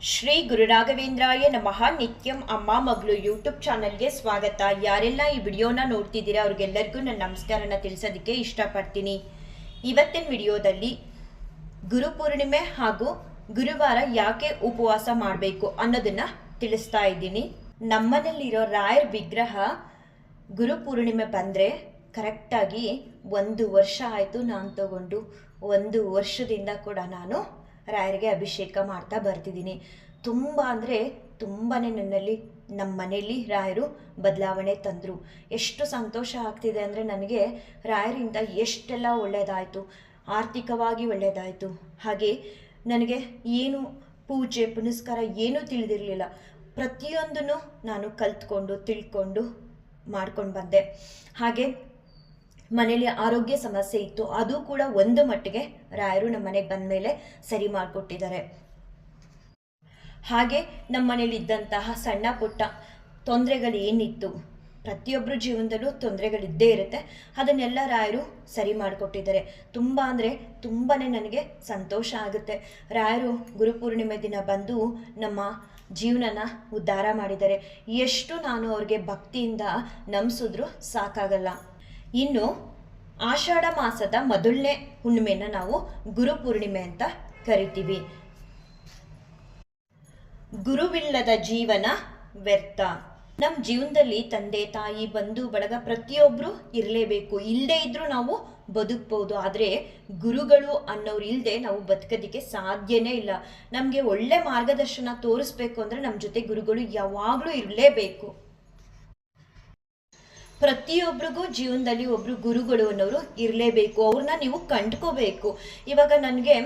ಶ್ರೀ ಗುರು ರಾಘವೇಂದ್ರಾಯ ನಮಃ. ನಿತ್ಯಂ ಅಮ್ಮ ಮಗಳು ಯೂಟ್ಯೂಬ್ ಚಾನಲ್ಗೆ ಸ್ವಾಗತ. ಯಾರೆಲ್ಲ ಈ ವಿಡಿಯೋನ ನೋಡ್ತಿದ್ದೀರಾ ಅವ್ರಿಗೆಲ್ಲರಿಗೂ ನನ್ನ ನಮಸ್ಕಾರನ ತಿಳಿಸೋದಕ್ಕೆ ಇಷ್ಟಪಡ್ತೀನಿ. ಇವತ್ತಿನ ವಿಡಿಯೋದಲ್ಲಿ ಗುರುಪೂರ್ಣಿಮೆ ಹಾಗೂ ಗುರುವಾರ ಯಾಕೆ ಉಪವಾಸ ಮಾಡಬೇಕು ಅನ್ನೋದನ್ನ ತಿಳಿಸ್ತಾ ಇದ್ದೀನಿ. ನಮ್ಮನೇಲಿರೋ ರಾಯರ್ ವಿಗ್ರಹ ಗುರುಪೂರ್ಣಿಮೆ ಬಂದರೆ ಕರೆಕ್ಟಾಗಿ ಒಂದು ವರ್ಷ ಆಯಿತು ನಾನು ತಗೊಂಡು. ಒಂದು ವರ್ಷದಿಂದ ಕೂಡ ನಾನು ರಾಯರಿಗೆ ಅಭಿಷೇಕ ಮಾಡ್ತಾ ಬರ್ತಿದ್ದೀನಿ. ತುಂಬ ಅಂದರೆ ತುಂಬಾ ನನ್ನಲ್ಲಿ ನಮ್ಮ ಮನೆಯಲ್ಲಿ ರಾಯರು ಬದಲಾವಣೆ ತಂದರು. ಎಷ್ಟು ಸಂತೋಷ ಆಗ್ತಿದೆ ಅಂದರೆ ನನಗೆ ರಾಯರಿಂದ ಎಷ್ಟೆಲ್ಲ ಒಳ್ಳೆಯದಾಯಿತು ಆರ್ಥಿಕವಾಗಿ ಒಳ್ಳೆಯದಾಯಿತು ಹಾಗೆ ನನಗೆ ಏನು ಪೂಜೆ, ಪುನಸ್ಕಾರ ಏನೂ ತಿಳಿದಿರಲಿಲ್ಲ. ಪ್ರತಿಯೊಂದನ್ನು ನಾನು ಕಲ್ತ್ಕೊಂಡು, ತಿಳ್ಕೊಂಡು ಮಾಡ್ಕೊಂಡು ಬಂದೆ. ಹಾಗೆ ಮನೇಲಿ ಆರೋಗ್ಯ ಸಮಸ್ಯೆ ಇತ್ತು, ಅದು ಕೂಡ ಒಂದು ಮಟ್ಟಿಗೆ ರಾಯರು ನಮ್ಮ ಮನೆಗೆ ಬಂದ ಮೇಲೆ ಸರಿ ಮಾಡಿಕೊಟ್ಟಿದ್ದಾರೆ. ಹಾಗೆ ನಮ್ಮ ಮನೇಲಿ ಇದ್ದಂತಹ ಸಣ್ಣ ಪುಟ್ಟ ತೊಂದರೆಗಳು ಏನಿತ್ತು ಪ್ರತಿಯೊಬ್ಬರ ಜೀವನದಲ್ಲೂ ತೊಂದರೆಗಳಿದ್ದೇ ಇರುತ್ತೆ, ಅದನ್ನೆಲ್ಲ ರಾಯರು ಸರಿ ಮಾಡಿಕೊಟ್ಟಿದ್ದಾರೆ. ತುಂಬ ಅಂದರೆ ತುಂಬಾ ನನಗೆ ಸಂತೋಷ ಆಗುತ್ತೆ. ರಾಯರು ಗುರುಪೂರ್ಣಿಮೆ ದಿನ ಬಂದು ನಮ್ಮ ಜೀವನನ ಉದ್ಧಾರ ಮಾಡಿದ್ದಾರೆ. ಎಷ್ಟು ನಾನು ಅವ್ರಿಗೆ ಭಕ್ತಿಯಿಂದ ನಂಬಿಸಿದ್ರು ಸಾಕಾಗಲ್ಲ. ಇನ್ನು ಆಷಾಢ ಮಾಸದ ಮೊದಲನೇ ಹುಣ್ಣಿಮೆನ ನಾವು ಗುರುಪೂರ್ಣಿಮೆ ಅಂತ ಕರಿತೀವಿ. ಗುರುವಿಲ್ಲದ ಜೀವನ ವ್ಯರ್ಥ. ನಮ್ಮ ಜೀವನದಲ್ಲಿ ತಂದೆ, ತಾಯಿ, ಬಂಧು, ಬಳಗ ಪ್ರತಿಯೊಬ್ಬರು ಇರಲೇಬೇಕು. ಇಲ್ಲದೇ ಇದ್ರೂ ನಾವು ಬದುಕ್ಬೋದು. ಆದರೆ ಗುರುಗಳು ಅನ್ನೋರು ಇಲ್ಲದೆ ನಾವು ಬದುಕೋದಕ್ಕೆ ಸಾಧ್ಯನೇ ಇಲ್ಲ. ನಮಗೆ ಒಳ್ಳೆ ಮಾರ್ಗದರ್ಶನ ತೋರಿಸ್ಬೇಕು ಅಂದರೆ ನಮ್ಮ ಜೊತೆ ಗುರುಗಳು ಯಾವಾಗಲೂ ಇರಲೇಬೇಕು. ಪ್ರತಿಯೊಬ್ಬರಿಗೂ ಜೀವನದಲ್ಲಿ ಒಬ್ರು ಗುರುಗಳು ಅನ್ನೋರು ಇರಲೇಬೇಕು, ಅವ್ರನ್ನ ನೀವು ಕಂಡ್ಕೋಬೇಕು. ಇವಾಗ ನನಗೆ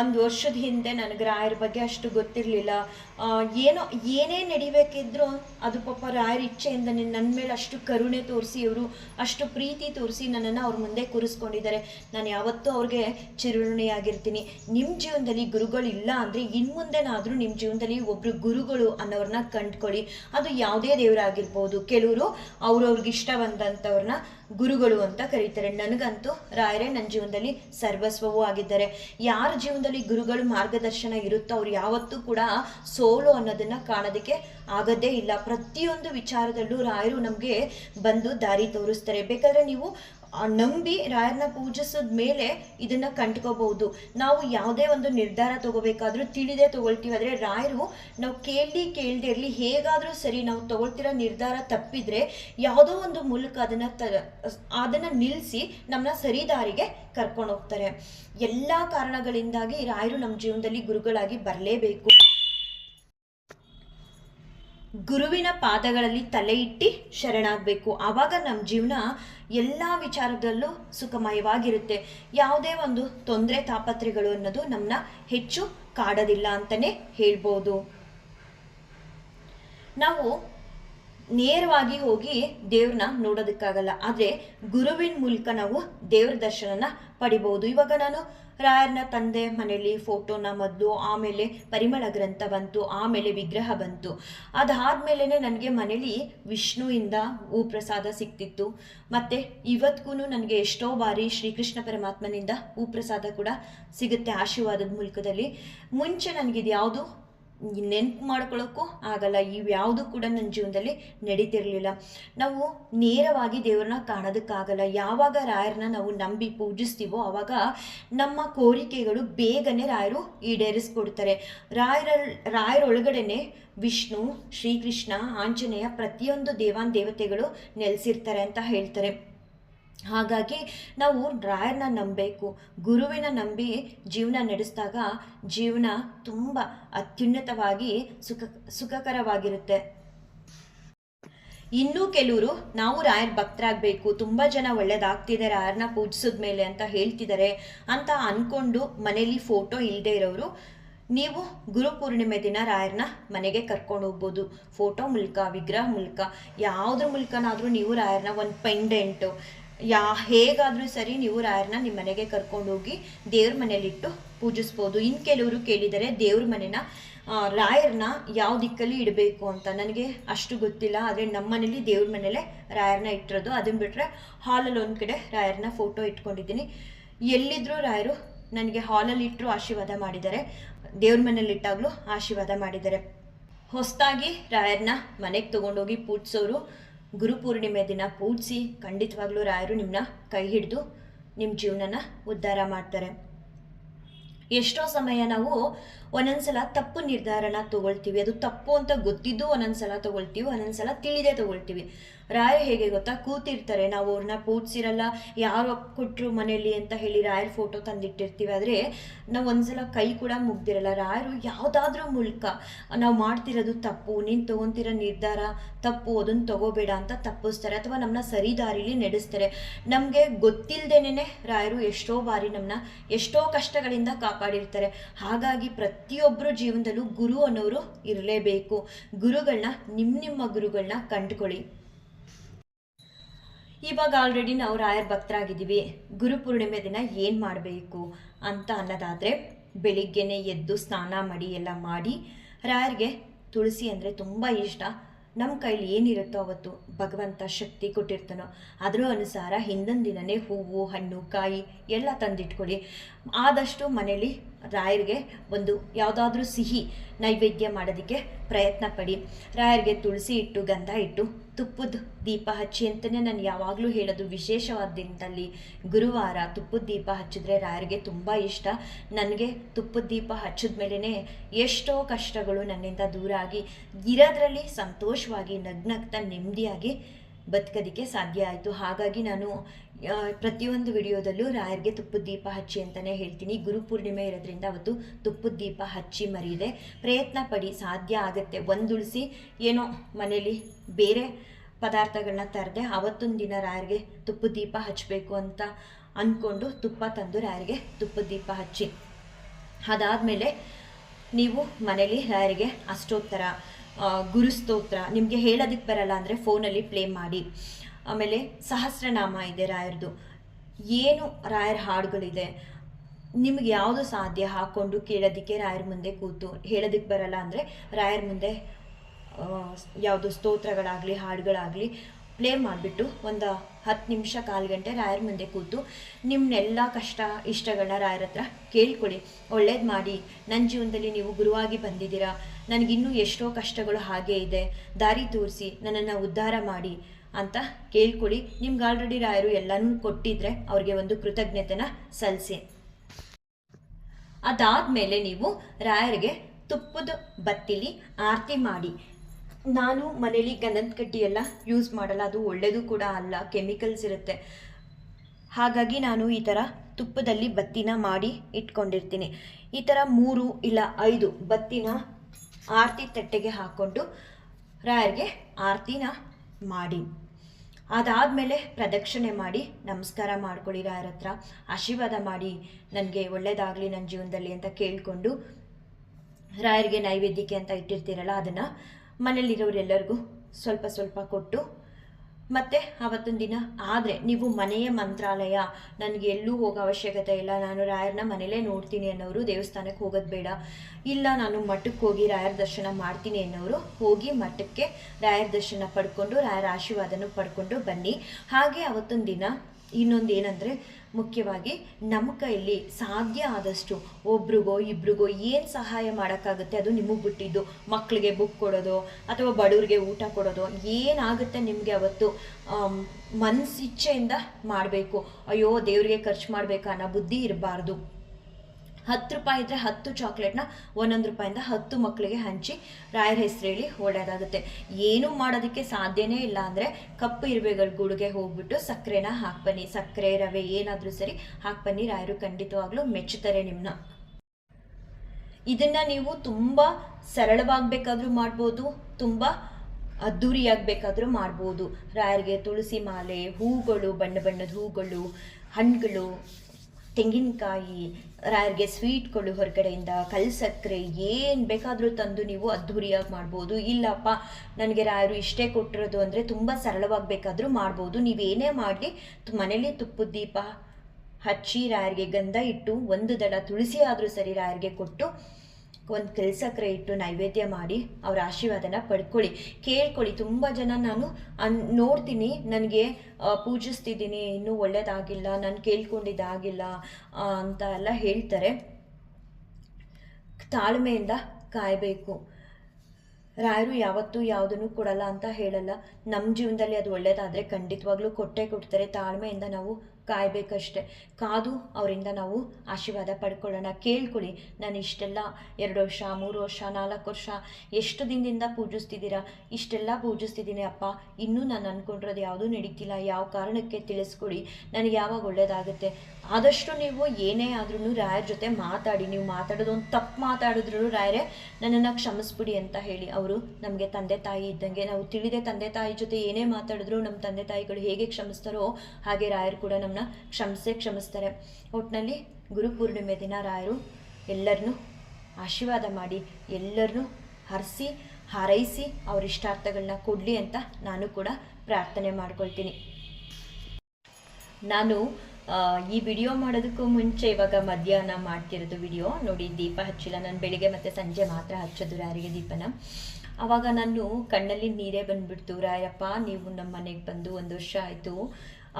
ಒಂದು ವರ್ಷದ ಹಿಂದೆ ನನಗೆ ರಾಯರ ಬಗ್ಗೆ ಅಷ್ಟು ಗೊತ್ತಿರಲಿಲ್ಲ. ಏನೋ, ಏನೇ ನಡಿಬೇಕಿದ್ರು ಅದು ಪಾಪ ರಾಯರ ಇಚ್ಛೆಯಿಂದ ನನ್ನ ಮೇಲೆ ಅಷ್ಟು ಕರುಣೆ ತೋರಿಸಿ, ಇವರು ಅಷ್ಟು ಪ್ರೀತಿ ತೋರಿಸಿ ನನ್ನನ್ನು ಅವ್ರ ಮುಂದೆ ಕೂರಿಸ್ಕೊಂಡಿದ್ದಾರೆ. ನಾನು ಯಾವತ್ತೂ ಅವ್ರಿಗೆ ಚಿರುಣಿಯಾಗಿರ್ತೀನಿ ನಿಮ್ಮ ಜೀವನದಲ್ಲಿ ಗುರುಗಳು ಇಲ್ಲ ಅಂದರೆ ಇನ್ನು ಮುಂದೆನಾದರೂ ನಿಮ್ಮ ಜೀವನದಲ್ಲಿ ಒಬ್ಬರು ಗುರುಗಳು ಅನ್ನೋರನ್ನ ಕಂಡ್ಕೊಳ್ಳಿ. ಅದು ಯಾವುದೇ ದೇವರಾಗಿರ್ಬೋದು. ಕೆಲವರು ಅವ್ರವ್ರಿಗೆ ಇಷ್ಟ ಬಂದಂಥವ್ರನ್ನ ಗುರುಗಳು ಅಂತ ಕರೀತಾರೆ. ನನಗಂತೂ ರಾಯರೇ ನನ್ನ ಜೀವನದಲ್ಲಿ ಸರ್ವಸ್ವವೂ ಆಗಿದ್ದಾರೆ. ಯಾರ ಜೀವನದಲ್ಲಿ ಗುರುಗಳು ಮಾರ್ಗದರ್ಶನ ಇರುತ್ತೋ ಅವ್ರು ಯಾವತ್ತೂ ಕೂಡ ಸೋಲು ಅನ್ನೋದನ್ನ ಕಾಣೋದಕ್ಕೆ ಆಗೋದೇ ಇಲ್ಲ. ಪ್ರತಿಯೊಂದು ವಿಚಾರದಲ್ಲೂ ರಾಯರು ನಮಗೆ ಬಂದು ದಾರಿ ತೋರಿಸ್ತಾರೆ. ಬೇಕಾದ್ರೆ ನೀವು ನಂಬಿ ರಾಯರನ್ನ ಪೂಜಿಸಿದ ಮೇಲೆ ಇದನ್ನ ಕಂಡ್ಕೋಬಹುದು. ನಾವು ಯಾವುದೇ ಒಂದು ನಿರ್ಧಾರ ತಗೋಬೇಕಾದ್ರೂ ತಿಳಿದೇ ತಗೊಳ್ತೀವಿ. ಆದರೆ ರಾಯರು ನಾವು ಕೇಳಿ ಕೇಳದೆ ಇರಲಿ, ಹೇಗಾದರೂ ಸರಿ ನಾವು ತಗೊಳ್ತಿರೋ ನಿರ್ಧಾರ ತಪ್ಪಿದ್ರೆ ಯಾವುದೋ ಒಂದು ಮೂಲಕ ಅದನ್ನ ತ, ಅದನ್ನ ನಿಲ್ಲಿಸಿ ನಮ್ಮನ್ನ ಸರಿದಾರಿಗೆ ಕರ್ಕೊಂಡು ಹೋಗ್ತಾರೆ. ಎಲ್ಲ ಕಾರಣಗಳಿಂದಾಗಿ ರಾಯರು ನಮ್ಮ ಜೀವನದಲ್ಲಿ ಗುರುಗಳಾಗಿ ಬರಲೇಬೇಕು. ಗುರುವಿನ ಪಾದಗಳಲ್ಲಿ ತಲೆ ಶರಣಾಗಬೇಕು. ಆವಾಗ ನಮ್ಮ ಜೀವನ ಎಲ್ಲ ವಿಚಾರದಲ್ಲೂ ಸುಖಮಯವಾಗಿರುತ್ತೆ. ಯಾವುದೇ ಒಂದು ತೊಂದರೆ, ತಾಪತ್ರೆಗಳು ಅನ್ನೋದು ನಮ್ಮನ್ನ ಹೆಚ್ಚು ಕಾಡೋದಿಲ್ಲ ಅಂತಲೇ ಹೇಳ್ಬೋದು. ನಾವು ನೇರವಾಗಿ ಹೋಗಿ ದೇವ್ರನ್ನ ನೋಡೋದಕ್ಕಾಗಲ್ಲ. ಆದರೆ ಗುರುವಿನ ಮೂಲಕ ನಾವು ದೇವ್ರ ದರ್ಶನನ ಪಡಿಬಹುದು ಇವಾಗ ನಾನು ರಾಯರ್ನ ತಂದೆ ಮನೆಯಲ್ಲಿ ಫೋಟೋನ ಮೊದಲು ಆಮೇಲೆ ಪರಿಮಳ ಗ್ರಂಥ ಬಂತು, ಆಮೇಲೆ ವಿಗ್ರಹ ಬಂತು. ಅದಾದಮೇಲೆ ನನಗೆ ಮನೇಲಿ ವಿಷ್ಣುವಿಂದ ಹೂ ಪ್ರಸಾದ ಸಿಕ್ತಿತ್ತು. ಮತ್ತು ಇವತ್ತಿಗೂ ನನಗೆ ಎಷ್ಟೋ ಬಾರಿ ಶ್ರೀಕೃಷ್ಣ ಪರಮಾತ್ಮನಿಂದ ಹೂ ಪ್ರಸಾದ ಕೂಡ ಸಿಗುತ್ತೆ ಆಶೀರ್ವಾದದ ಮೂಲಕದಲ್ಲಿ. ಮುಂಚೆ ನನಗಿದು ಯಾವುದು ನೆನ್ಪು ಮಾಡ್ಕೊಳ್ಳೋಕ್ಕೂ ಆಗಲ್ಲ. ಇವ್ಯಾವುದು ಕೂಡ ನನ್ನ ಜೀವನದಲ್ಲಿ ನಡೀತಿರಲಿಲ್ಲ. ನಾವು ನೇರವಾಗಿ ದೇವರನ್ನ ಕಾಣೋದಕ್ಕಾಗಲ್ಲ. ಯಾವಾಗ ರಾಯರನ್ನ ನಾವು ನಂಬಿ ಪೂಜಿಸ್ತೀವೋ ಆವಾಗ ನಮ್ಮ ಕೋರಿಕೆಗಳು ಬೇಗನೆ ರಾಯರು ಈಡೇರಿಸ್ಕೊಡ್ತಾರೆ. ರಾಯರ, ರಾಯರೊಳಗಡೆನೆ ವಿಷ್ಣು, ಶ್ರೀಕೃಷ್ಣ, ಆಂಜನೇಯ ಪ್ರತಿಯೊಂದು ದೇವಾನ್ ದೇವತೆಗಳು ನೆಲೆಸಿರ್ತಾರೆ ಅಂತ ಹೇಳ್ತಾರೆ. ಹಾಗಾಗಿ ನಾವು ರಾಯರನ್ನ ನಂಬಬೇಕು, ಗುರುವಿನ ನಂಬಿ ಜೀವನ ನಡೆಸಿದಾಗ ಜೀವನ ತುಂಬ ಅತ್ಯುನ್ನತವಾಗಿ ಸುಖ, ಸುಖಕರವಾಗಿರುತ್ತೆ. ಇನ್ನೂ ಕೆಲವರು ನಾವು ರಾಯರ್ ಭಕ್ತರಾಗಬೇಕು, ತುಂಬ ಜನ ಒಳ್ಳೇದಾಗ್ತಿದೆ ರಾಯರ್ನ ಪೂಜಿಸಿದ ಮೇಲೆ ಅಂತ ಹೇಳ್ತಿದ್ದಾರೆ ಅಂತ ಅಂದ್ಕೊಂಡು ಮನೇಲಿ ಫೋಟೋ ಇಲ್ಲದೆ ಇರೋರು, ನೀವು ಗುರುಪೂರ್ಣಿಮೆ ದಿನ ರಾಯರ್ನ ಮನೆಗೆ ಕರ್ಕೊಂಡು ಹೋಗ್ಬೋದು. ಫೋಟೋ ಮೂಲಕ, ವಿಗ್ರಹ ಮೂಲಕ, ಯಾವುದ್ರ ಮೂಲಕನಾದರೂ ನೀವು ರಾಯರ್ನ ಒಂದು ಪೆಂಡೆಂಟು ಯಾ, ಹೇಗಾದರೂ ಸರಿ ನೀವು ರಾಯರನ್ನ ನಿಮ್ಮ ಮನೆಗೆ ಕರ್ಕೊಂಡು ಹೋಗಿ ದೇವ್ರ ಮನೇಲಿಟ್ಟು ಪೂಜಿಸ್ಬೋದು. ಇನ್ನು ಕೆಲವರು ಕೇಳಿದರೆ ದೇವ್ರ ಮನೆನ ರಾಯರನ್ನ ರಾಯರ್ನ ಯಾವ ದಿಕ್ಕಲ್ಲಿ ಇಡಬೇಕು ಅಂತ ನನಗೆ ಅಷ್ಟು ಗೊತ್ತಿಲ್ಲ. ಆದರೆ ನಮ್ಮ ಮನೇಲಿ ದೇವ್ರ ಮನೇಲೆ ರಾಯರ್ನ ಇಟ್ಟಿರೋದು. ಅದನ್ನು ಬಿಟ್ಟರೆ ಹಾಲಲ್ಲಿ ಒಂದು ಕಡೆ ರಾಯರ್ನ ಫೋಟೋ ಇಟ್ಕೊಂಡಿದ್ದೀನಿ. ಎಲ್ಲಿದ್ದರೂ ರಾಯರು ನನಗೆ ಹಾಲಲ್ಲಿ ಇಟ್ಟರು ಆಶೀರ್ವಾದ ಮಾಡಿದ್ದಾರೆ. ದೇವ್ರ ಮನೇಲಿಟ್ಟಾಗಲೂ ಆಶೀರ್ವಾದ ಮಾಡಿದ್ದಾರೆ. ಹೊಸದಾಗಿ ರಾಯರನ್ನ ಮನೆಗೆ ತೊಗೊಂಡೋಗಿ ಪೂಜಿಸೋರು ಗುರುಪೂರ್ಣಿಮೆ ದಿನ ಪೂಜಿಸಿ ಖಂಡಿತವಾಗ್ಲೂ ರಾಯರು ನಿಮ್ಮನ್ನ ಕೈ ಹಿಡಿದು ನಿಮ್ಮ ಜೀವನನ ಉದ್ಧಾರ ಮಾಡ್ತಾರೆ. ಎಷ್ಟೋ ಸಮಯ ನಾವು ಒಂದೊಂದ್ಸಲ ತಪ್ಪು ನಿರ್ಧಾರನ ತಗೊಳ್ತೀವಿ. ಅದು ತಪ್ಪು ಅಂತ ಗೊತ್ತಿದ್ದು ಒಂದೊಂದ್ಸಲ ತಗೊಳ್ತೀವಿ, ಒಂದೊಂದ್ಸಲ ತಿಳಿದೇ ತಗೊಳ್ತೀವಿ. ರಾಯರು ಹೇಗೆ ಗೊತ್ತಾ? ಕೂತಿರ್ತಾರೆ. ನಾವು ಅವ್ರನ್ನ ಪೂಜಿಸಿರಲ್ಲ, ಯಾರು ಕೊಟ್ಟರು ಮನೆಯಲ್ಲಿ ಅಂತ ಹೇಳಿ ರಾಯರ್ ಫೋಟೋ ತಂದಿಟ್ಟಿರ್ತೀವಿ. ಆದರೆ ನಾವು ಒಂದ್ಸಲ ಕೈ ಕೂಡ ಮುಗ್ದಿರಲ್ಲ. ರಾಯರು ಯಾವುದಾದ್ರೂ ಮೂಲಕ ನಾವು ಮಾಡ್ತಿರೋದು ತಪ್ಪು, ನೀನು ತೊಗೊತಿರೋ ನಿರ್ಧಾರ ತಪ್ಪು, ಅದನ್ನು ತಗೋಬೇಡ ಅಂತ ತಪ್ಪಿಸ್ತಾರೆ ಅಥವಾ ನಮ್ಮನ್ನ ಸರಿ ದಾರಿಲಿ ನಡೆಸ್ತಾರೆ. ನಮಗೆ ಗೊತ್ತಿಲ್ಲದೇನೆ ರಾಯರು ಎಷ್ಟೋ ಬಾರಿ ನಮ್ಮನ್ನ ಎಷ್ಟೋ ಕಷ್ಟಗಳಿಂದ ಕಾಪಾಡಿರ್ತಾರೆ. ಹಾಗಾಗಿ ಪ್ರತಿಯೊಬ್ಬರ ಜೀವನದಲ್ಲೂ ಗುರು ಅನ್ನೋರು ಇರಲೇಬೇಕು. ಗುರುಗಳನ್ನ ನಿಮ್ಮ ನಿಮ್ಮ ಗುರುಗಳನ್ನ ಕಂಡುಕೊಳ್ಳಿ. ಇವಾಗ ಆಲ್ರೆಡಿ ನಾವು ರಾಯರ್ ಭಕ್ತರಾಗಿದ್ದೀವಿ. ಗುರುಪೂರ್ಣಿಮೆ ದಿನ ಏನು ಮಾಡಬೇಕು ಅಂತ ಅನ್ನೋದಾದರೆ ಬೆಳಿಗ್ಗೆನೆ ಎದ್ದು ಸ್ನಾನ ಮಾಡಿ ಎಲ್ಲ ಮಾಡಿ ರಾಯರ್ಗೆ ತುಳಸಿ ಅಂದರೆ ತುಂಬ ಇಷ್ಟ. ನಮ್ಮ ಕೈಲಿ ಏನಿರುತ್ತೋ ಅವತ್ತು ಭಗವಂತ ಶಕ್ತಿ ಕೊಟ್ಟಿರ್ತಾನೋ ಅದರ ಅನುಸಾರ ಹಿಂದಿನ ದಿನನೇ ಹೂವು, ಹಣ್ಣು, ಕಾಯಿ ಎಲ್ಲ ತಂದಿಟ್ಕೊಳ್ಳಿ. ಆದಷ್ಟು ಮನೇಲಿ ರಾಯರಿಗೆ ಒಂದು ಯಾವುದಾದ್ರೂ ಸಿಹಿ ನೈವೇದ್ಯ ಮಾಡೋದಕ್ಕೆ ಪ್ರಯತ್ನ ಪಡಿ. ರಾಯರಿಗೆ ತುಳಸಿ ಇಟ್ಟು, ಗಂಧ ಇಟ್ಟು ತುಪ್ಪದ ದೀಪ ಹಚ್ಚಿ ಅಂತಲೇ ನಾನು ಯಾವಾಗಲೂ ಹೇಳೋದು ವಿಶೇಷವಾದ ದಿನದಲ್ಲಿ ಗುರುವಾರ ತುಪ್ಪದ ದೀಪ ಹಚ್ಚಿದ್ರೆ ರಾಯರಿಗೆ ತುಂಬ ಇಷ್ಟ. ನನಗೆ ತುಪ್ಪದ ದೀಪ ಹಚ್ಚಿದ ಮೇಲೇ ಎಷ್ಟೋ ಕಷ್ಟಗಳು ನನ್ನಿಂದ ದೂರ ಆಗಿ ಇರೋದ್ರಲ್ಲಿ ಸಂತೋಷವಾಗಿ ನಗ್ನಗ್ತಾ ನೆಮ್ಮದಿಯಾಗಿ ಬದುಕೋದಕ್ಕೆ ಸಾಧ್ಯ ಆಯಿತು. ಹಾಗಾಗಿ ನಾನು ಪ್ರತಿಯೊಂದು ವಿಡಿಯೋದಲ್ಲೂ ರಾಯರಿಗೆ ತುಪ್ಪದ ದೀಪ ಹಚ್ಚಿ ಅಂತಲೇ ಹೇಳ್ತೀನಿ. ಗುರುಪೂರ್ಣಿಮೆ ಇರೋದ್ರಿಂದ ಅವತ್ತು ತುಪ್ಪದ ದೀಪ ಹಚ್ಚಿ ಮರೀದೆ ಪ್ರಯತ್ನ ಪಡಿ. ಸಾಧ್ಯ ಆಗುತ್ತೆ. ಒಂದುಳಿಸಿ ಏನೋ ಮನೇಲಿ ಬೇರೆ ಪದಾರ್ಥಗಳನ್ನ ತರದೆ ಅವತ್ತೊಂದು ದಿನ ರಾಯರಿಗೆ ತುಪ್ಪದ ದೀಪ ಹಚ್ಚಬೇಕು ಅಂತ ಅಂದ್ಕೊಂಡು ತುಪ್ಪ ತಂದು ರಾಯರಿಗೆ ತುಪ್ಪದ ದೀಪ ಹಚ್ಚಿ. ಅದಾದಮೇಲೆ ನೀವು ಮನೇಲಿ ರಾಯರಿಗೆ ಅಷ್ಟೋತ್ತರ ಗುರುಸ್ತೋತ್ರ ನಿಮಗೆ ಹೇಳೋದಕ್ಕೆ ಬರಲ್ಲ ಅಂದರೆ ಫೋನಲ್ಲಿ ಪ್ಲೇ ಮಾಡಿ. ಆಮೇಲೆ ಸಹಸ್ರನಾಮ ಇದೆ ರಾಯರದು. ಏನು ರಾಯರ ಹಾಡುಗಳಿದೆ? ನಿಮ್ಗೆ ಯಾವುದು ಸಾಧ್ಯ? ಹಾಕ್ಕೊಂಡು ಕೇಳೋದಕ್ಕೆ ರಾಯರ ಮುಂದೆ ಕೂತು. ಹೇಳೋದಕ್ಕೆ ಬರಲ್ಲ ಅಂದರೆ ರಾಯರ ಮುಂದೆ ಯಾವುದು ಸ್ತೋತ್ರಗಳಾಗಲಿ, ಹಾಡುಗಳಾಗಲಿ ಪ್ಲೇ ಮಾಡಿಬಿಟ್ಟು ಒಂದು ಹತ್ತು ನಿಮಿಷ, ಕಾಲು ಗಂಟೆ ರಾಯರ ಮುಂದೆ ಕೂತು ನಿಮ್ಮನ್ನೆಲ್ಲ ಕಷ್ಟ, ಇಷ್ಟಗಳನ್ನ ರಾಯರ ಹತ್ರ ಕೇಳ್ಕೊಳ್ಳಿ. ಒಳ್ಳೇದು ಮಾಡಿ. ನನ್ನ ಜೀವನದಲ್ಲಿ ನೀವು ಗುರುವಾಗಿ ಬಂದಿದ್ದೀರಾ. ನನಗಿನ್ನೂ ಎಷ್ಟೋ ಕಷ್ಟಗಳು ಹಾಗೆ ಇದೆ. ದಾರಿ ತೋರಿಸಿ ನನ್ನನ್ನು ಉದ್ಧಾರ ಮಾಡಿ. ಅಂತ ಕೇಳ್ಕೊಳ್ಳಿ ನಿಮ್ಗೆ ಆಲ್ರೆಡಿ ರಾಯರು ಎಲ್ಲನೂ ಕೊಟ್ಟಿದ್ರೆ ಅವ್ರಿಗೆ ಒಂದು ಕೃತಜ್ಞತೆನ ಸಲ್ಲಿಸಿ ಅದಾದಮೇಲೆ ನೀವು ರಾಯರಿಗೆ ತುಪ್ಪದ ಬತ್ತಿಲಿ ಆರತಿ ಮಾಡಿ. ನಾನು ಮನೇಲಿ ಗಂಧದ ಕಡ್ಡಿ ಎಲ್ಲ ಯೂಸ್ ಮಾಡಲ್ಲ, ಅದು ಒಳ್ಳೆಯದು ಕೂಡ ಅಲ್ಲ, ಕೆಮಿಕಲ್ಸ್ ಇರುತ್ತೆ. ಹಾಗಾಗಿ ನಾನು ಈ ಥರ ತುಪ್ಪದಲ್ಲಿ ಬತ್ತಿನ ಮಾಡಿ ಇಟ್ಕೊಂಡಿರ್ತೀನಿ. ಈ ಥರ ಮೂರು ಇಲ್ಲ ಐದು ಬತ್ತಿನ ಆರತಿ ತಟ್ಟೆಗೆ ಹಾಕ್ಕೊಂಡು ರಾಯರಿಗೆ ಆರತಿನ ಮಾಡಿ. ಅದಾದಮೇಲೆ ಪ್ರದಕ್ಷಿಣೆ ಮಾಡಿ ನಮಸ್ಕಾರ ಮಾಡ್ಕೊಳ್ಳಿ ರಾಯರ ಹತ್ರ ಆಶೀರ್ವಾದ ಮಾಡಿ, ನನಗೆ ಒಳ್ಳೇದಾಗಲಿ ನನ್ನ ಜೀವನದಲ್ಲಿ ಅಂತ ಕೇಳಿಕೊಂಡು ರಾಯರಿಗೆ ನೈವೇದ್ಯಕ್ಕೆ ಅಂತ ಇಟ್ಟಿರ್ತೀರಲ್ಲ ಅದನ್ನು ಮನೇಲಿರೋರೆಲ್ಲರಿಗೂ ಸ್ವಲ್ಪ ಸ್ವಲ್ಪ ಕೊಟ್ಟು ಮತ್ತು ಆವತ್ತೊಂದು ದಿನ, ಆದರೆ ನೀವು ಮನೆಯ ಮಂತ್ರಾಲಯ, ನನಗೆ ಎಲ್ಲೂ ಹೋಗೋ ಅವಶ್ಯಕತೆ ಇಲ್ಲ. ನಾನು ರಾಯರನ್ನ ಮನೇಲೇ ನೋಡ್ತೀನಿ ಅನ್ನೋರು ದೇವಸ್ಥಾನಕ್ಕೆ ಹೋಗೋದು ಬೇಡ. ಇಲ್ಲ, ನಾನು ಮಠಕ್ಕೆ ಹೋಗಿ ರಾಯರ ದರ್ಶನ ಮಾಡ್ತೀನಿ ಅನ್ನೋರು ಹೋಗಿ ಮಠಕ್ಕೆ ರಾಯರ ದರ್ಶನ ಪಡ್ಕೊಂಡು, ರಾಯರ ಆಶೀರ್ವಾದನೂ ಪಡ್ಕೊಂಡು ಬನ್ನಿ. ಹಾಗೆ ಅವತ್ತೊಂದು ದಿನ ಇನ್ನೊಂದು ಏನಂದರೆ, ಮುಖ್ಯವಾಗಿ ನಮ್ಮ ಕೈಯಲ್ಲಿ ಸಾಧ್ಯ ಆದಷ್ಟು ಒಬ್ರಿಗೋ ಇಬ್ರಿಗೋ ಏನು ಸಹಾಯ ಮಾಡೋಕ್ಕಾಗುತ್ತೆ ಅದು ನಿಮಗೆ ಬಿಟ್ಟಿದ್ದು ಮಕ್ಕಳಿಗೆ ಬುಕ್ ಕೊಡೋದು ಅಥವಾ ಬಡವ್ರಿಗೆ ಊಟ ಕೊಡೋದು ಏನಾಗುತ್ತೆ ನಿಮಗೆ ಅವತ್ತು ಮನಸ್ಸಿಚ್ಛೆಯಿಂದ ಮಾಡಬೇಕು. ಅಯ್ಯೋ, ದೇವರಿಗೆ ಖರ್ಚು ಮಾಡಬೇಕು? ಅನ್ನೋ ಬುದ್ಧಿ ಇರಬಾರ್ದು. ಹತ್ತು ರೂಪಾಯಿ ಇದ್ದರೆ ಹತ್ತು ಚಾಕ್ಲೇಟ್ನ ಒಂದೊಂದು ರೂಪಾಯಿಂದ ಹತ್ತು ಮಕ್ಕಳಿಗೆ ಹಂಚಿ ರಾಯರ ಹೆಸರು ಹೇಳಿ ಒಳ್ಳೆಯದಾಗುತ್ತೆ ಏನೂ ಮಾಡೋದಕ್ಕೆ ಸಾಧ್ಯನೇ ಇಲ್ಲ ಅಂದರೆ ಕಪ್ಪು ಇರುವೆಗಳ ಗೂಡಿಗೆ ಹೋಗ್ಬಿಟ್ಟು ಸಕ್ಕರೆನ ಹಾಕ್ಬನ್ನಿ ಸಕ್ಕರೆ, ರವೆ ಏನಾದರೂ ಸರಿ ಹಾಕ್ಬನ್ನಿ ರಾಯರು ಖಂಡಿತವಾಗ್ಲೂ ಮೆಚ್ಚುತ್ತಾರೆ ನಿಮ್ಮನ್ನ ಇದನ್ನು ನೀವು ತುಂಬ ಸರಳವಾಗಬೇಕಾದ್ರೂ ಮಾಡ್ಬೋದು, ತುಂಬ ಅದ್ಧೂರಿಯಾಗಬೇಕಾದ್ರೂ ಮಾಡ್ಬೋದು. ರಾಯರಿಗೆ ತುಳಸಿ ಮಾಲೆ, ಹೂಗಳು, ಬಣ್ಣ ಬಣ್ಣದ ಹೂಗಳು, ಹಣ್ಣುಗಳು, ತೆಂಗಿನಕಾಯಿ ರಾಯರಿಗೆ ಸ್ವೀಟ್ಗಳು ಹೊರಗಡೆಯಿಂದ ಕಲ್ಸಕ್ಕರೆ ಏನು ಬೇಕಾದರೂ ತಂದು ನೀವು ಅದ್ಧೂರಿಯಾಗಿ ಮಾಡ್ಬೋದು. ಇಲ್ಲಪ್ಪ, ನನಗೆ ರಾಯರು ಇಷ್ಟೇ ಕೊಟ್ಟಿರೋದು ಅಂದರೆ ತುಂಬ ಸರಳವಾಗಿ ಬೇಕಾದರೂ ಮಾಡ್ಬೋದು. ನೀವೇನೇ ಮಾಡಲಿ ಮನೇಲಿ ತುಪ್ಪದ ದೀಪ ಹಚ್ಚಿ ರಾಯರಿಗೆ ಗಂಧ ಇಟ್ಟು ಒಂದು ದಳ ತುಳಸಿ ಆದರೂ ಸರಿ ರಾಯರಿಗೆ ಕೊಟ್ಟು ಒಂದು ಕೆಲಸಕ್ಕೆ ಇಟ್ಟು ನೈವೇದ್ಯ ಮಾಡಿ ಅವರ ಆಶೀರ್ವಾದನ ಪಡ್ಕೊಳ್ಳಿ. ಕೇಳ್ಕೊಳ್ಳಿ. ತುಂಬ ಜನ ನಾನು ಅನ್ ನೋಡ್ತೀನಿ. ನನಗೆ ಪೂಜಿಸ್ತಿದ್ದೀನಿ. ಇನ್ನೂ ಒಳ್ಳೇದಾಗಿಲ್ಲ. ನಾನು ಕೇಳ್ಕೊಂಡಿದ್ದಾಗಿಲ್ಲ ಅಂತ ಎಲ್ಲ ಹೇಳ್ತಾರೆ. ತಾಳ್ಮೆಯಿಂದ ಕಾಯಬೇಕು. ರಾಯರು ಯಾವತ್ತೂ ಯಾವುದನ್ನು ಕೊಡಲ್ಲ ಅಂತ ಹೇಳಲ್ಲ. ನಮ್ಮ ಜೀವನದಲ್ಲಿ ಅದು ಒಳ್ಳೆಯದಾದರೆ ಖಂಡಿತವಾಗ್ಲೂ ಕೊಟ್ಟೇ ಕೊಡ್ತಾರೆ. ತಾಳ್ಮೆಯಿಂದ ನಾವು ಕಾಯಬೇಕಷ್ಟೆ. ಕಾದು, ಅವರಿಂದ ನಾವು ಆಶೀರ್ವಾದ ಪಡ್ಕೊಳ್ಳೋಣ. ಕೇಳ್ಕೊಳ್ಳಿ ನಾನು ಇಷ್ಟೆಲ್ಲ ಎರಡು ವರ್ಷ, ಮೂರು ವರ್ಷ, ನಾಲ್ಕು ವರ್ಷ ಎಷ್ಟು ದಿನದಿಂದ ಪೂಜಿಸ್ತಿದ್ದೀರಾ? ಇಷ್ಟೆಲ್ಲ ಪೂಜಿಸ್ತಿದ್ದೀನಿ ಅಪ್ಪ. ಇನ್ನೂ ನಾನು ಅಂದ್ಕೊಂಡಿರೋದು ಯಾವುದೂ ನಡೀತಿಲ್ಲ. ಯಾವ ಕಾರಣಕ್ಕೆ ತಿಳಿಸ್ಕೊಡಿ. ನನಗೆ ಯಾವಾಗ ಒಳ್ಳೇದಾಗುತ್ತೆ? ಆದಷ್ಟು ನೀವು ಏನೇ ಆದ್ರೂ ರಾಯರ ಜೊತೆ ಮಾತಾಡಿ, ನೀವು ಮಾತಾಡೋದು ಒಂದು ತಪ್ಪು ಮಾತಾಡಿದ್ರು ರಾಯರೇ ನನ್ನನ್ನು ಕ್ಷಮಿಸ್ಬಿಡಿ ಅಂತ ಹೇಳಿ ಅವರು ನಮಗೆ ತಂದೆ ತಾಯಿ ಇದ್ದಂಗೆ, ನಾವು ತಿಳಿದೇ ತಂದೆ ತಾಯಿ ಜೊತೆ ಏನೇ ಮಾತಾಡಿದ್ರು ನಮ್ಮ ತಂದೆ ತಾಯಿಗಳು ಹೇಗೆ ಕ್ಷಮಿಸ್ತಾರೋ ಹಾಗೆ ರಾಯರು ಕೂಡ ನಮ್ಮನ್ನ ಕ್ಷಮಿಸೇ ಕ್ಷಮಿಸ್ತಾರೆ. ಒಟ್ಟಿನಲ್ಲಿ ಗುರುಪೂರ್ಣಿಮೆ ದಿನ ರಾಯರು ಎಲ್ಲರನ್ನು ಆಶೀರ್ವಾದ ಮಾಡಿ, ಎಲ್ಲರನ್ನು ಹರಿಸಿ, ಹಾರೈಸಿ ಅವ್ರ ಇಷ್ಟಾರ್ಥಗಳನ್ನ ಕೊಡಲಿ ಅಂತ ನಾನು ಕೂಡ ಪ್ರಾರ್ಥನೆ ಮಾಡ್ಕೊಳ್ತೀನಿ. ನಾನು ಈ ವಿಡಿಯೋ ಮಾಡೋದಕ್ಕೂ ಮುಂಚೆ ಇವಾಗ ಮಧ್ಯಾಹ್ನ ಮಾಡ್ತಿರೋದು ವಿಡಿಯೋ. ನೋಡಿ, ದೀಪ ಹಚ್ಚಿಲ್ಲ. ನಾನು ಬೆಳಿಗ್ಗೆ ಮತ್ತು ಸಂಜೆ ಮಾತ್ರ ಹಚ್ಚೋದು ರಾರಿಗೆ ದೀಪನ. ಆವಾಗ ನಾನು ಕಣ್ಣಲ್ಲಿ ನೀರೇ ಬಂದುಬಿಡ್ತು. ರಾಯಪ್ಪ, ನೀವು ನಮ್ಮ ಮನೆಗೆ ಬಂದು ಒಂದು ವರ್ಷ ಆಯಿತು.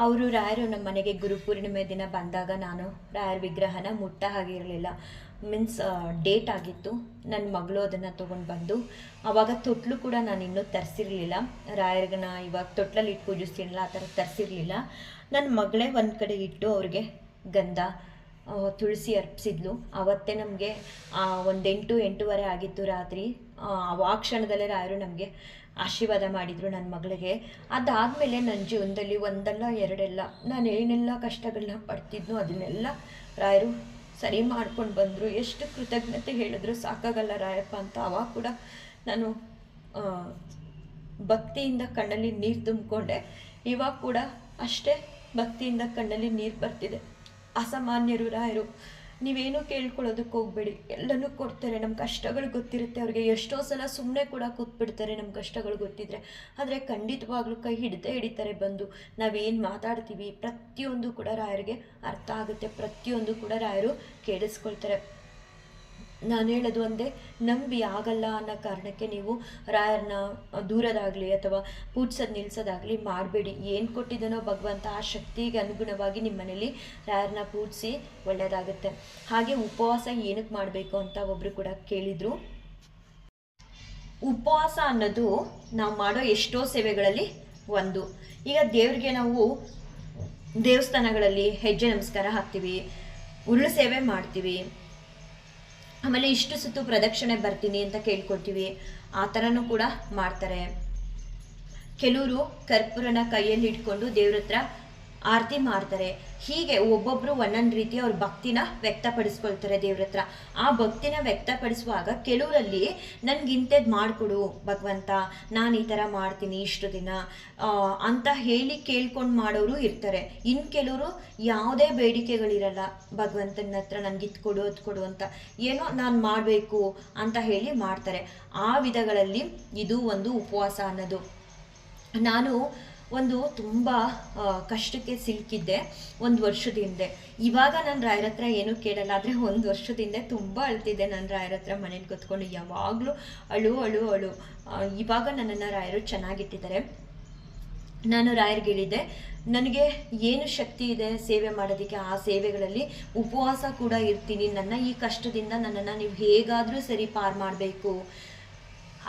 ಅವರು, ರಾಯರು ನಮ್ಮ ಮನೆಗೆ ಗುರುಪೂರ್ಣಿಮೆ ದಿನ ಬಂದಾಗ ನಾನು ರಾಯರ ವಿಗ್ರಹನ ಮುಟ್ಟ ಹಾಗಿರಲಿಲ್ಲ ಮೀನ್ಸ್ ಡೇಟ್ ಆಗಿತ್ತು. ನನ್ನ ಮಗಳು ಅದನ್ನು ತೊಗೊಂಡು ಬಂದು ಆವಾಗ ತೊಟ್ಲು ಕೂಡ ನಾನು ಇನ್ನೂ ತರಿಸಿರಲಿಲ್ಲ. ರಾಯರ್ಗನ ಇವಾಗ ತೊಟ್ಲಲ್ಲಿ ಇಟ್ಟು ಪೂಜಿಸ್ತೀನಲ್ಲ ಆ ಥರ ತರಿಸಿರಲಿಲ್ಲ. ನನ್ನ ಮಗಳೇ ಒಂದು ಕಡೆ ಇಟ್ಟು ಅವ್ರಿಗೆ ಗಂಧ ತುಳಸಿ ಅರ್ಪಿಸಿದ್ಲು. ಆವತ್ತೇ ನಮಗೆ ಒಂದು ಎಂಟು ಎಂಟೂವರೆ ಆಗಿತ್ತು ರಾತ್ರಿ. ಆ ಕ್ಷಣದಲ್ಲೇ ರಾಯರು ನಮಗೆ ಆಶೀರ್ವಾದ ಮಾಡಿದರು ನನ್ನ ಮಗಳಿಗೆ. ಅದಾದಮೇಲೆ ನನ್ನ ಜೀವನದಲ್ಲಿ ಒಂದಲ್ಲ, ಎರಡೆಲ್ಲ, ನಾನು ಏನೆಲ್ಲ ಕಷ್ಟಗಳನ್ನ ಪಡ್ತಿದ್ನೋ ಅದನ್ನೆಲ್ಲ ರಾಯರು ಸರಿ ಮಾಡ್ಕೊಂಡು ಬಂದರು. ಎಷ್ಟು ಕೃತಜ್ಞತೆ ಹೇಳಿದ್ರು, ಸಾಕಾಗಲ್ಲ ರಾಯಪ್ಪ ಅಂತ. ಅವಾಗ ಕೂಡ ನಾನು ಭಕ್ತಿಯಿಂದ ಕಣ್ಣಲ್ಲಿ ನೀರು ತುಂಬಿಕೊಂಡೆ. ಇವಾಗ ಕೂಡ ಅಷ್ಟೇ. ಭಕ್ತಿಯಿಂದ ಕಣ್ಣಲ್ಲಿ ನೀರು ಬರ್ತಿದೆ. ಅಸಾಮಾನ್ಯರು ರಾಯರು, ನೀವೇನೂ ಕೇಳ್ಕೊಳ್ಳೋದಕ್ಕೆ ಹೋಗ್ಬೇಡಿ. ಎಲ್ಲನೂ ಕೊಡ್ತಾರೆ. ನಮ್ಮ ಕಷ್ಟಗಳು ಗೊತ್ತಿರುತ್ತೆ. ಅವ್ರಿಗೆ ಎಷ್ಟೋ ಸಲ ಸುಮ್ಮನೆ ಕೂಡ ಕೂತ್ಬಿಡ್ತಾರೆ ನಮ್ಮ ಕಷ್ಟಗಳು ಗೊತ್ತಿದ್ರೆ. ಆದರೆ ಖಂಡಿತವಾಗ್ಲೂ ಕೈ ಹಿಡ್ದೇ ಹಿಡಿತಾರೆ ಬಂದು. ನಾವೇನು ಮಾತಾಡ್ತೀವಿ, ಪ್ರತಿಯೊಂದು ಕೂಡ ರಾಯರಿಗೆ ಅರ್ಥ ಆಗುತ್ತೆ. ಪ್ರತಿಯೊಂದು ಕೂಡ ರಾಯರು ಕೇಳಿಸ್ಕೊಳ್ತಾರೆ. ನಾನು ಹೇಳೋದು ಒಂದೇ, ನಂಬಿ ಆಗಲ್ಲ ಅನ್ನೋ ಕಾರಣಕ್ಕೆ ನೀವು ರಾಯರನ್ನ ದೂರದಾಗಲಿ ಅಥವಾ ಪೂಜಿಸೋದು ನಿಲ್ಸೋದಾಗಲಿ ಮಾಡಬೇಡಿ. ಏನು ಕೊಟ್ಟಿದ್ದಾನೋ ಭಗವಂತ ಆ ಶಕ್ತಿಗೆ ಅನುಗುಣವಾಗಿ ನಿಮ್ಮ ಮನೇಲಿ ರಾಯರನ್ನ ಪೂಜಿಸಿ ಒಳ್ಳೆಯದಾಗುತ್ತೆ ಹಾಗೆ ಉಪವಾಸ ಏನಕ್ಕೆ ಮಾಡಬೇಕು ಅಂತ ಒಬ್ಬರು ಕೂಡ ಕೇಳಿದರು. ಉಪವಾಸ ಅನ್ನೋದು ನಾವು ಮಾಡೋ ಎಷ್ಟೋ ಸೇವೆಗಳಲ್ಲಿ ಒಂದು. ಈಗ ದೇವ್ರಿಗೆ ನಾವು ದೇವಸ್ಥಾನಗಳಲ್ಲಿ ಹೆಜ್ಜೆ ನಮಸ್ಕಾರ ಹಾಕ್ತೀವಿ, ಉರುಳು ಸೇವೆ ಮಾಡ್ತೀವಿ ಆಮೇಲೆ ಇಷ್ಟು ಸುತ್ತು ಪ್ರದಕ್ಷಿಣೆ ಬರ್ತೀನಿ ಅಂತ ಕೇಳ್ಕೊಳ್ತೀವಿ. ಆ ಥರನೂ ಕೂಡ ಮಾಡ್ತಾರೆ. ಕೆಲವರು ಕರ್ಪೂರನ ಕೈಯಲ್ಲಿ ಹಿಡ್ಕೊಂಡು ದೇವ್ರ ಹತ್ರ ಆರತಿ ಮಾಡ್ತಾರೆ. ಹೀಗೆ ಒಬ್ಬೊಬ್ಬರು ಒಂದೊಂದು ರೀತಿ ಅವ್ರ ಭಕ್ತಿನ ವ್ಯಕ್ತಪಡಿಸ್ಕೊಳ್ತಾರೆ ದೇವ್ರ ಹತ್ರ. ಆ ಭಕ್ತಿನ ವ್ಯಕ್ತಪಡಿಸುವಾಗ ಕೆಲವರಲ್ಲಿ ನನ್ಗೆ ಮಾಡಿಕೊಡು ಭಗವಂತ, ನಾನು ಈ ಥರ ಮಾಡ್ತೀನಿ ಇಷ್ಟು ದಿನ ಅಂತ ಹೇಳಿ ಕೇಳ್ಕೊಂಡು ಮಾಡೋರು ಇರ್ತಾರೆ. ಇನ್ನು ಕೆಲವರು ಯಾವುದೇ ಬೇಡಿಕೆಗಳಿರಲ್ಲ, ಭಗವಂತನ ಹತ್ರ ನನಗೆ ಇದು ಕೊಡು, ಅದು ಕೊಡು ಅಂತ. ಏನೋ ನಾನು ಮಾಡಬೇಕು ಅಂತ ಹೇಳಿ ಮಾಡ್ತಾರೆ. ಆ ವಿಧಗಳಲ್ಲಿ ಇದು ಒಂದು ಉಪವಾಸ ಅನ್ನೋದು. ನಾನು ಒಂದು ತುಂಬ ಕಷ್ಟಕ್ಕೆ ಸಿಲುಕಿದ್ದೆ ಒಂದು ವರ್ಷದ ಹಿಂದೆ. ಇವಾಗ ನಾನು ರಾಯರ ಹತ್ರ ಏನೂ ಕೇಳಲ್ಲ, ಆದರೆ ಒಂದು ವರ್ಷದ ಹಿಂದೆ ತುಂಬ ಅಳ್ತಿದ್ದೆ ನಾನು ರಾಯರ ಹತ್ರ ಮನೇಲಿ ಕೂತ್ಕೊಂಡು. ಯಾವಾಗಲೂ ಅಳು ಅಳು ಅಳು. ಇವಾಗ ನನ್ನನ್ನು ರಾಯರು ಚೆನ್ನಾಗಿಟ್ಟಿದ್ದಾರೆ. ನಾನು ರಾಯರಿಗೆ ಹೇಳಿದ್ದೆ ನನಗೆ ಏನು ಶಕ್ತಿ ಇದೆ ಸೇವೆ ಮಾಡೋದಕ್ಕೆ? ಆ ಸೇವೆಗಳಲ್ಲಿ ಉಪವಾಸ ಕೂಡ ಇರ್ತೀನಿ. ನನ್ನ ಈ ಕಷ್ಟದಿಂದ ನನ್ನನ್ನು ನೀವು ಹೇಗಾದರೂ ಸರಿ ಪಾರು ಮಾಡಬೇಕು.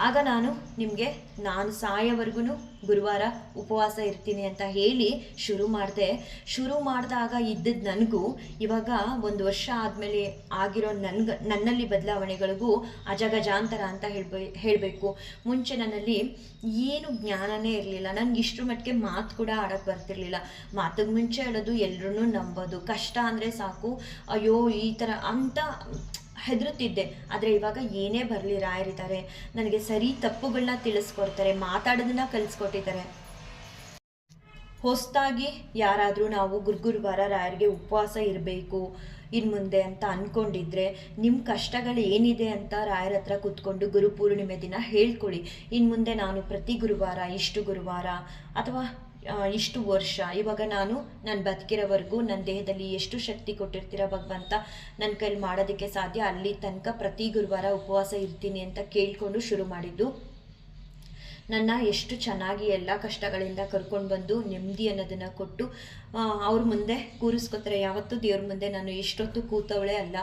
ಆಗ ನಾನು ನಿಮಗೆ, ನಾನು ಸಾಯೋವರೆಗೂ ಗುರುವಾರ ಉಪವಾಸ ಇರ್ತೀನಿ ಅಂತ ಹೇಳಿ ಶುರು ಮಾಡಿದೆ. ಶುರು ಮಾಡಿದಾಗ ಇದ್ದದ್ದು ನನಗೂ, ಇವಾಗ ಒಂದು ವರ್ಷ ಆದಮೇಲೆ ಆಗಿರೋ ನನ್ಗೆ, ನನ್ನಲ್ಲಿ ಬದಲಾವಣೆಗಳಿಗೂ ಅಜಗಜಾಂತರ ಅಂತ ಹೇಳ್ಬೇ, ಹೇಳಬೇಕು. ಮುಂಚೆ ನನ್ನಲ್ಲಿ ಏನು ಜ್ಞಾನನೇ ಇರಲಿಲ್ಲ. ನನಗೆ ಇಷ್ಟರ ಮಟ್ಟಿಗೆ ಮಾತು ಕೂಡ ಆಡೋಕ್ಕೆ ಬರ್ತಿರ್ಲಿಲ್ಲ. ಮಾತಿಗೆ ಮುಂಚೆ ಹೇಳೋದು ಎಲ್ಲರೂ ನಂಬೋದು. ಕಷ್ಟ ಅಂದರೆ ಸಾಕು. ಅಯ್ಯೋ, ಈ ಥರ ಅಂತ ಹೆದರುತ್ತಿದ್ದೆ. ಆದರೆ ಇವಾಗ ಏನೇ ಬರಲಿ ರಾಯರಿದ್ದಾರೆ. ನನಗೆ ಸರಿ ತಪ್ಪುಗಳನ್ನ ತಿಳಿಸ್ಕೊಡ್ತಾರೆ, ಮಾತಾಡೋದನ್ನ ಕಲಿಸ್ಕೊಟ್ಟಿದ್ದಾರೆ. ಹೊಸದಾಗಿ ಯಾರಾದರೂ ನಾವು ಗುರುಗುರುವಾರ ರಾಯರಿಗೆ ಉಪವಾಸ ಇರಬೇಕು ಇನ್ನು ಮುಂದೆ ಅಂತ ಅಂದ್ಕೊಂಡಿದ್ರೆ ನಿಮ್ಮ ಕಷ್ಟಗಳು ಏನಿದೆ ಅಂತ ರಾಯರ ಹತ್ರ ಕೂತ್ಕೊಂಡು ಗುರುಪೂರ್ಣಿಮೆ ದಿನ ಹೇಳ್ಕೊಳ್ಳಿ. ಇನ್ನು ಮುಂದೆ ನಾನು ಪ್ರತಿ ಗುರುವಾರ, ಇಷ್ಟು ಗುರುವಾರ ಅಥವಾ ಇಷ್ಟು ವರ್ಷ. ಇವಾಗ ನಾನು ನಾನು ಬದುಕಿರೋವರೆಗೂ ನನ್ನ ದೇಹದಲ್ಲಿ ಎಷ್ಟು ಶಕ್ತಿ ಕೊಟ್ಟಿರ್ತೀರ ಭಗವಂತ ನನ್ನ ಕೈಲಿ ಮಾಡೋದಕ್ಕೆ ಸಾಧ್ಯ? ಅಲ್ಲಿ ತನಕ ಪ್ರತಿ ಗುರುವಾರ ಉಪವಾಸ ಇರ್ತೀನಿ ಅಂತ ಕೇಳಿಕೊಂಡು ಶುರು ಮಾಡಿದ್ದು. ನನ್ನ ಎಷ್ಟು ಚೆನ್ನಾಗಿ ಎಲ್ಲ ಕಷ್ಟಗಳಿಂದ ಕರ್ಕೊಂಡು ಬಂದು ನೆಮ್ಮದಿ ಅನ್ನೋದನ್ನು ಕೊಟ್ಟು ಅವ್ರ ಮುಂದೆ ಕೂರಿಸ್ಕೋತಾರೆ. ಯಾವತ್ತೂ ದೇವ್ರ ಮುಂದೆ ನಾನು ಎಷ್ಟೊತ್ತು ಕೂತವಳೆ ಅಲ್ಲ.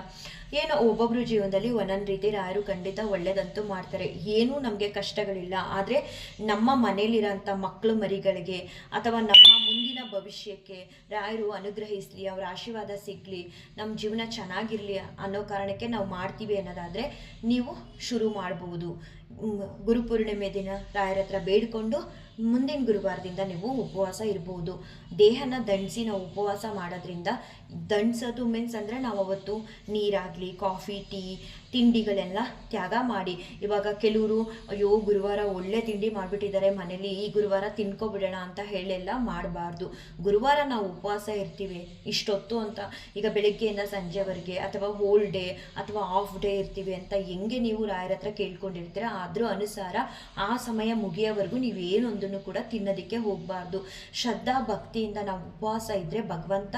ಏನೋ ಒಬ್ಬೊಬ್ರು ಜೀವನದಲ್ಲಿ ಒಂದೊಂದು ರೀತಿ ರಾಯರು ಖಂಡಿತ ಒಳ್ಳೇದಂತೂ ಮಾಡ್ತಾರೆ. ಏನೂ ನಮಗೆ ಕಷ್ಟಗಳಿಲ್ಲ. ಆದರೆ ನಮ್ಮ ಮನೇಲಿರೋಂಥ ಮಕ್ಕಳು ಮರಿಗಳಿಗೆ ಅಥವಾ ನಮ್ಮ ಮುಂದಿನ ಭವಿಷ್ಯಕ್ಕೆ ರಾಯರು ಅನುಗ್ರಹಿಸಲಿ, ಅವರ ಆಶೀರ್ವಾದ ಸಿಗಲಿ ನಮ್ಮ ಜೀವನ ಚೆನ್ನಾಗಿರಲಿ ಅನ್ನೋ ಕಾರಣಕ್ಕೆ ನಾವು ಮಾಡ್ತೀವಿ ಅನ್ನೋದಾದರೆ ನೀವು ಶುರು ಮಾಡ್ಬೋದು. ಗುರುಪೂರ್ಣಿಮೆ ದಿನ ರಾಯರ ಹತ್ರ ಬೇಡಿಕೊಂಡು ಮುಂದಿನ ಗುರುವಾರದಿಂದ ನೀವು ಉಪವಾಸ ಇರ್ಬೋದು. ದೇಹನ ದಂಡಿಸಿ ನಾವು ಉಪವಾಸ ಮಾಡೋದ್ರಿಂದ ದಂಡಿಸೋದು ಮೀನ್ಸ್ ಅಂದರೆ ನಾವು ಅವತ್ತು ನೀರಾಗಲಿ ಕಾಫಿ ಟೀ ತಿಂಡಿಗಳೆಲ್ಲ ತ್ಯಾಗ ಮಾಡಿ. ಇವಾಗ ಕೆಲವರು ಅಯ್ಯೋ ಗುರುವಾರ ಒಳ್ಳೆ ತಿಂಡಿ ಮಾಡಿಬಿಟ್ಟಿದ್ದಾರೆ, ಮನೇಲಿ ಈ ಗುರುವಾರ ತಿನ್ಕೊಬಿಡೋಣ ಅಂತ ಹೇಳೆಲ್ಲ ಮಾಡಬಾರ್ದು. ಗುರುವಾರ ನಾವು ಉಪವಾಸ ಇರ್ತೀವಿ, ಇಷ್ಟೊತ್ತು ಅಂತ. ಈಗ ಬೆಳಗ್ಗೆಯಿಂದ ಸಂಜೆವರೆಗೆ ಅಥವಾ ಹೋಲ್ ಡೇ ಅಥವಾ ಆಫ್ ಡೇ ಇರ್ತೀವಿ ಅಂತ ಹೆಂಗೆ ನೀವು ರಾಯರ ಹತ್ರ ಕೇಳ್ಕೊಂಡಿರ್ತೀರ ಅದ್ರ ಅನುಸಾರ ಆ ಸಮಯ ಮುಗಿಯೋವರೆಗೂ ನೀವು ಏನೊಂದನ್ನು ಕೂಡ ತಿನ್ನೋದಕ್ಕೆ ಹೋಗಬಾರ್ದು. ಶ್ರದ್ಧಾ ಭಕ್ತಿಯಿಂದ ನಾವು ಉಪವಾಸ ಇದ್ದರೆ ಭಗವಂತ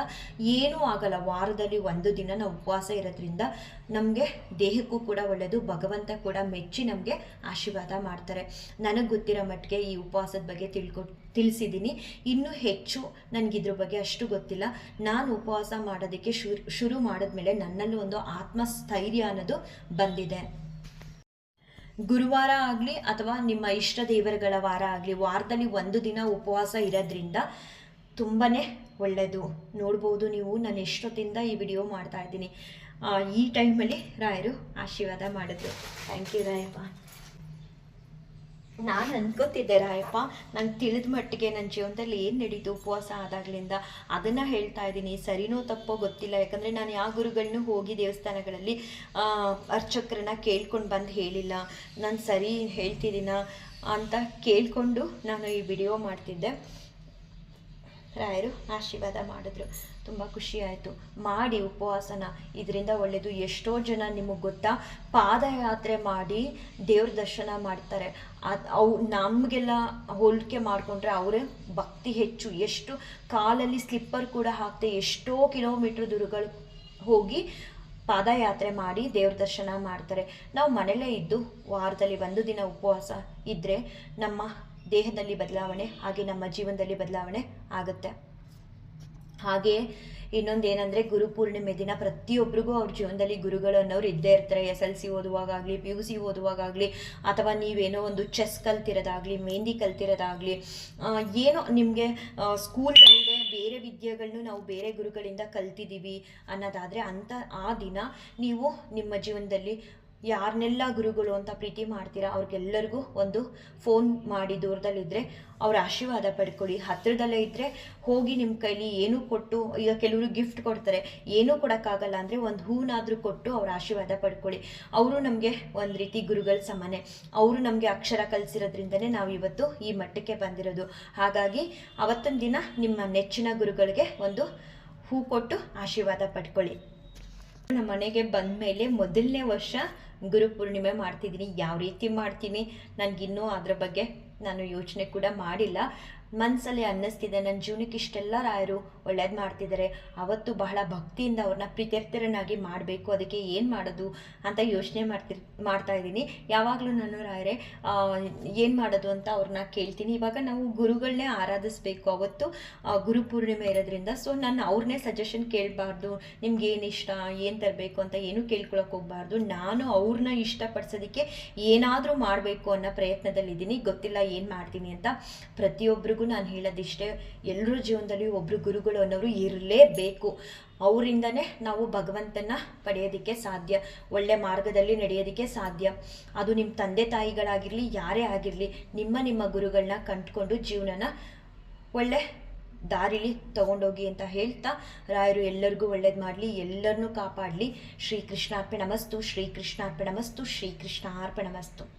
ಏನೂ ಆಗಲ್ಲ. ವಾರದಲ್ಲಿ ಒಂದು ದಿನ ನಾವು ಉಪವಾಸ ಇರೋದ್ರಿಂದ ನಮಗೆ ದೇಹಕ್ಕೂ ಕೂಡ ಒಳ್ಳೆಯದು ಭಗವಂತ ಕೂಡ ಮೆಚ್ಚಿ ನಮಗೆ ಆಶೀರ್ವಾದ ಮಾಡ್ತಾರೆ. ನನಗೆ ಗೊತ್ತಿರೋ ಮಟ್ಟಿಗೆ ಈ ಉಪವಾಸದ ಬಗ್ಗೆ ತಿಳ್ಕೊ ತಿಳಿಸಿದ್ದೀನಿ ಇನ್ನೂ ಹೆಚ್ಚು ನನಗಿದ್ರ ಬಗ್ಗೆ ಅಷ್ಟು ಗೊತ್ತಿಲ್ಲ. ನಾನು ಉಪವಾಸ ಮಾಡೋದಕ್ಕೆ ಶುರು ಶುರು ಮಾಡಿದ್ಮೇಲೆ ನನ್ನಲ್ಲೂ ಒಂದು ಆತ್ಮಸ್ಥೈರ್ಯ ಅನ್ನೋದು ಬಂದಿದೆ. ಗುರುವಾರ ಆಗಲಿ ಅಥವಾ ನಿಮ್ಮ ಇಷ್ಟ ದೇವರುಗಳ ವಾರ ಆಗಲಿ, ವಾರದಲ್ಲಿ ಒಂದು ದಿನ ಉಪವಾಸ ಇರೋದ್ರಿಂದ ತುಂಬಾ ಒಳ್ಳೆಯದು ನೋಡ್ಬೋದು ನೀವು. ನಾನು ಎಷ್ಟೊತ್ತಿಂದ ಈ ವಿಡಿಯೋ ಮಾಡ್ತಾ ಇದ್ದೀನಿ. ಈ ಟೈಮಲ್ಲಿ ರಾಯರು ಆಶೀರ್ವಾದ ಮಾಡಿದ್ರು. Thank you Rayappa. ನಾನು ಅನ್ಕೋತಿದ್ದೆ ರಾಯಪ್ಪ, ನಂಗೆ ತಿಳಿದ ಮಟ್ಟಿಗೆ ನನ್ನ ಜೀವನದಲ್ಲಿ ಏನು ನಡೀತು ಉಪವಾಸ ಆದಾಗ್ಲಿಂದ? ಅದನ್ನು ಹೇಳ್ತಾ ಇದ್ದೀನಿ. ಸರಿನೋ ತಪ್ಪೋ ಗೊತ್ತಿಲ್ಲ. ಯಾಕಂದರೆ ನಾನು ಯಾವ ಗುರುಗಳನ್ನೂ ಹೋಗಿ ದೇವಸ್ಥಾನಗಳಲ್ಲಿ ಅರ್ಚಕರನ್ನ ಕೇಳ್ಕೊಂಡು ಬಂದು ಹೇಳಿಲ್ಲ. ನಾನು ಸರಿ ಹೇಳ್ತಿದ್ದೀನ ಅಂತ ಕೇಳಿಕೊಂಡು ನಾನು ಈ ವಿಡಿಯೋ ಮಾಡ್ತಿದ್ದೆ. ರಾಯರು ಆಶೀರ್ವಾದ ಮಾಡಿದ್ರು. ತುಂಬ ಖುಷಿಯಾಯಿತು. ಮಾಡಿ ಉಪವಾಸನ. ಇದರಿಂದ ಒಳ್ಳೆಯದು ಎಷ್ಟೋ ಜನ ನಿಮಗೆ ಗೊತ್ತಾ? ಪಾದಯಾತ್ರೆ ಮಾಡಿ ದೇವ್ರ ದರ್ಶನ ಮಾಡ್ತಾರೆ. ಅದು ಅವು ನಮಗೆಲ್ಲ ಹೋಲಿಕೆ ಮಾಡಿಕೊಂಡ್ರೆ ಅವರೇ ಭಕ್ತಿ ಹೆಚ್ಚು. ಎಷ್ಟು ಕಾಲಲ್ಲಿ ಸ್ಲಿಪ್ಪರ್ ಕೂಡ ಹಾಕ್ತೆ ಎಷ್ಟೋ ಕಿಲೋಮೀಟ್ರ್ ದೂರಗಳು ಹೋಗಿ ಪಾದಯಾತ್ರೆ ಮಾಡಿ ದೇವ್ರ ದರ್ಶನ ಮಾಡ್ತಾರೆ. ನಾವು ಮನೇಲೇ ಇದ್ದು ವಾರದಲ್ಲಿ ಒಂದು ದಿನ ಉಪವಾಸ ಇದ್ದರೆ ನಮ್ಮ ದೇಹದಲ್ಲಿ ಬದಲಾವಣೆ, ಹಾಗೆ ನಮ್ಮ ಜೀವನದಲ್ಲಿ ಬದಲಾವಣೆ ಆಗುತ್ತೆ. ಹಾಗೆಯೇ ಇನ್ನೊಂದು ಏನಂದರೆ ಗುರುಪೂರ್ಣಿಮೆ ದಿನ ಪ್ರತಿಯೊಬ್ಬರಿಗೂ ಅವ್ರ ಜೀವನದಲ್ಲಿ ಗುರುಗಳು ಅನ್ನೋರು ಇದ್ದೇ ಇರ್ತಾರೆ. ಎಸ್ ಎಲ್ ಸಿ ಓದುವಾಗಲಿ ಪಿ ಯು ಸಿ ಓದುವಾಗಲಿ ಅಥವಾ ನೀವೇನೋ ಒಂದು ಚೆಸ್ ಕಲ್ತಿರೋದಾಗಲಿ, ಮೆಹಂದಿ ಕಲ್ತಿರೋದಾಗಲಿ ಏನೋ ನಿಮಗೆ ಸ್ಕೂಲ್ಗಳಿಗೆ ಬೇರೆ ವಿದ್ಯೆಗಳನ್ನು ನಾವು ಬೇರೆ ಗುರುಗಳಿಂದ ಕಲ್ತಿದ್ದೀವಿ ಅನ್ನೋದಾದರೆ ಅಂಥ ಆ ದಿನ ನೀವು ನಿಮ್ಮ ಜೀವನದಲ್ಲಿ ಯಾರನ್ನೆಲ್ಲ ಗುರುಗಳು ಅಂತ ಪ್ರೀತಿ ಮಾಡ್ತೀರಾ? ಅವ್ರಿಗೆಲ್ಲರಿಗೂ ಒಂದು ಫೋನ್ ಮಾಡಿ ದೂರದಲ್ಲಿದ್ದರೆ ಅವ್ರ ಆಶೀರ್ವಾದ ಪಡ್ಕೊಳ್ಳಿ. ಹತ್ತಿರದಲ್ಲೇ ಇದ್ದರೆ ಹೋಗಿ ನಿಮ್ಮ ಕೈಲಿ ಏನೂ ಕೊಟ್ಟು, ಈಗ ಕೆಲವರು ಗಿಫ್ಟ್ ಕೊಡ್ತಾರೆ. ಏನೂ ಕೊಡೋಕ್ಕಾಗಲ್ಲ ಅಂದರೆ ಒಂದು ಹೂನಾದರೂ ಕೊಟ್ಟು ಅವ್ರ ಆಶೀರ್ವಾದ ಪಡ್ಕೊಳ್ಳಿ. ಅವರು ನಮಗೆ ಒಂದು ರೀತಿ ಗುರುಗಳ ಸಮಾನೆ. ಅವರು ನಮಗೆ ಅಕ್ಷರ ಕಲಿಸಿರೋದ್ರಿಂದನೇ ನಾವು ಇವತ್ತು ಈ ಮಟ್ಟಕ್ಕೆ ಬಂದಿರೋದು. ಹಾಗಾಗಿ ಅವತ್ತಿನ ದಿನ ನಿಮ್ಮ ನೆಚ್ಚಿನ ಗುರುಗಳಿಗೆ ಒಂದು ಹೂ ಕೊಟ್ಟು ಆಶೀರ್ವಾದ ಪಡ್ಕೊಳ್ಳಿ. ನಮ್ಮ ಮನೆಗೆ ಬಂದ ಮೇಲೆ ಮೊದಲನೇ ವರ್ಷ ಗುರುಪೂರ್ಣಿಮೆ ಮಾಡ್ತಿದ್ದೀನಿ ಯಾವ ರೀತಿ ಮಾಡ್ತೀನಿ ನನಗಿನ್ನೂ ಅದರ ಬಗ್ಗೆ ನಾನು ಯೋಚನೆ ಕೂಡ ಮಾಡಿಲ್ಲ. ಮನಸ್ಸಲ್ಲಿ ಅನ್ನಿಸ್ತಿದೆ. ನನ್ನ ಜೀವನಕ್ಕೆ ಇಷ್ಟೆಲ್ಲ ರಾಯರು ಒಳ್ಳೇದು ಮಾಡ್ತಿದ್ದಾರೆ ಅವತ್ತು ಬಹಳ ಭಕ್ತಿಯಿಂದ ಅವ್ರನ್ನ ಪ್ರೀತ್ಯರ್ಥರನ್ನಾಗಿ ಮಾಡಬೇಕು. ಅದಕ್ಕೆ ಏನು ಮಾಡೋದು ಅಂತ ಯೋಚನೆ ಮಾಡ್ತಿರ್, ಮಾಡ್ತಾ ಇದ್ದೀನಿ. ಯಾವಾಗಲೂ ನಾನು ರಾಯರೇ ಏನು ಮಾಡೋದು ಅಂತ ಅವ್ರನ್ನ ಕೇಳ್ತೀನಿ. ಇವಾಗ ನಾವು ಗುರುಗಳನ್ನೇ ಆರಾಧಿಸ್ಬೇಕು ಅವತ್ತು. ಗುರು ಗುರುಪೂರ್ಣಿಮೆ ಇರೋದ್ರಿಂದ. ಸೊ, ನಾನು ಅವ್ರನ್ನೇ ಸಜೆಷನ್ ಕೇಳಬಾರ್ದು. ನಿಮ್ಗೆ ಏನು ಇಷ್ಟ, ಏನು ತರಬೇಕು ಅಂತ ಏನೂ ಕೇಳ್ಕೊಳಕ್ಕೆ ಹೋಗ್ಬಾರ್ದು. ನಾನು ಅವ್ರನ್ನ ಇಷ್ಟಪಡಿಸೋದಕ್ಕೆ ಏನಾದರೂ ಮಾಡಬೇಕು ಅನ್ನೋ ಪ್ರಯತ್ನದಲ್ಲಿದ್ದೀನಿ. ಗೊತ್ತಿಲ್ಲ ಏನು ಮಾಡ್ತೀನಿ ಅಂತ. ಪ್ರತಿಯೊಬ್ಬರಿಗೂ ನಾನು ಹೇಳೋದಿಷ್ಟೇ, ಎಲ್ಲರ ಜೀವನದಲ್ಲಿ ಒಬ್ಬರು ಗುರುಗಳು ಅನ್ನೋರು ಇರಲೇಬೇಕು. ಅವರಿಂದನೇ ನಾವು ಭಗವಂತನ ಪಡೆಯೋದಕ್ಕೆ ಸಾಧ್ಯ, ಒಳ್ಳೆ ಮಾರ್ಗದಲ್ಲಿ ನಡೆಯೋದಕ್ಕೆ ಸಾಧ್ಯ. ಅದು ನಿಮ್ಮ ತಂದೆ ತಾಯಿಗಳಾಗಿರಲಿ, ಯಾರೇ ಆಗಿರಲಿ, ನಿಮ್ಮ ನಿಮ್ಮ ಗುರುಗಳನ್ನ ಕಂಡುಕೊಂಡು ಜೀವನನ ಒಳ್ಳೆ ದಾರಿಲಿ ತಗೊಂಡೋಗಿ ಅಂತ ಹೇಳ್ತಾ, ರಾಯರು ಎಲ್ಲರಿಗೂ ಒಳ್ಳೇದು ಮಾಡಲಿ, ಎಲ್ಲರನ್ನೂ ಕಾಪಾಡಲಿ. ಶ್ರೀಕೃಷ್ಣ ಅರ್ಪಣಮಸ್ತು ಶ್ರೀಕೃಷ್ಣ ಅರ್ಪಣಮಸ್ತು ಶ್ರೀಕೃಷ್ಣ ಕೃಷ್ಣಾರ್ಪಣಮಸ್ತು